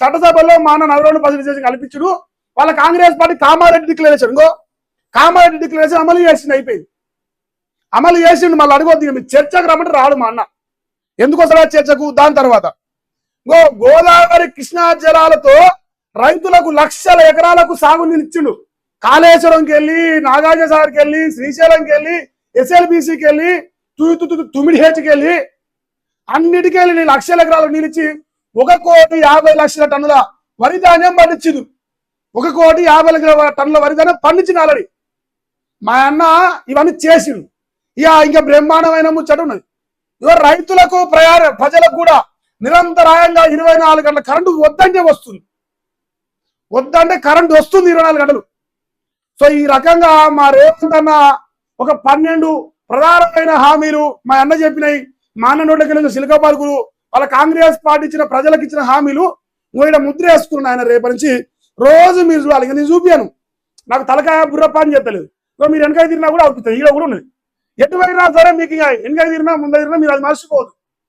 చట్టసభలో మా అన్న నగరంలో చేసి కల్పించుడు. వాళ్ళ కాంగ్రెస్ పార్టీ కామారెడ్డి డిక్లరేషన్. ఇంకో కామారెడ్డి డిక్లరేషన్ అమలు చేసింది అయిపోయింది. అమలు చేసిండు మళ్ళీ అడగొద్దు మీ చర్చకు రమ్మంటే రాడు మా అన్న. ఎందుకు వస్తాడా చర్చకు? దాని తర్వాత. గో గోదావరి కృష్ణా జలాలతో రైతులకు లక్షల ఎకరాలకు సాగు ఇచ్చిండు. కాళేశ్వరంకి వెళ్ళి నాగార్జునసాగర్కి వెళ్ళి శ్రీశైలంకి వెళ్ళి ఎస్ఎల్బిసికి వెళ్ళి తుమిడి హెచ్కి వెళ్ళి అన్నిటికీ వెళ్ళి లక్షల ఎకరాలకు నిలిచి ఒక కోటి యాభై లక్షల టన్నుల వరి ధాన్యం పండించింది ఒక కోటి యాభై లక్షల టన్నుల వరి ధాన్యం పండించింది ఆల్రెడీ. మా అన్న ఇవన్నీ చేసిండు. ఇక ఇంకా బ్రహ్మాండమైన ముచ్చట ఉన్నది. ఇవ రైతులకు ప్రయాణ ప్రజలకు కూడా నిరంతరాయంగా ఇరవై నాలుగు గంటల కరెంటు వద్దంటే వస్తుంది. వద్దంటే కరెంటు వస్తుంది ఇరవై నాలుగు గంటలు. సో ఈ రకంగా మా రేవంత్ అన్న ఒక పన్నెండు ప్రధానమైన హామీలు మా అన్న చెప్పినాయి. మా అన్న నోట్లకి వెళ్ళిన సిలికా పార్కులు వాళ్ళ కాంగ్రెస్ పార్టీ ఇచ్చిన ప్రజలకు ఇచ్చిన హామీలు ఇంకో ముద్ర వేసుకున్నాను ఆయన రేపటి నుంచి రోజు మీరు చూడాలి. ఇంకా నేను చూపాను నాకు తలకాయ బుర్రప్ప అని చెప్పలేదు. మీరు వెనకాయ తిరిగినా కూడా అవుతుంది ఈడ కూడా ఉన్నది. ఎటువైనా సరే మీకు ఇంకా వెనకాయ తిరిగినా ముందు తిరిగినా మీరు అది మర్చిపోదు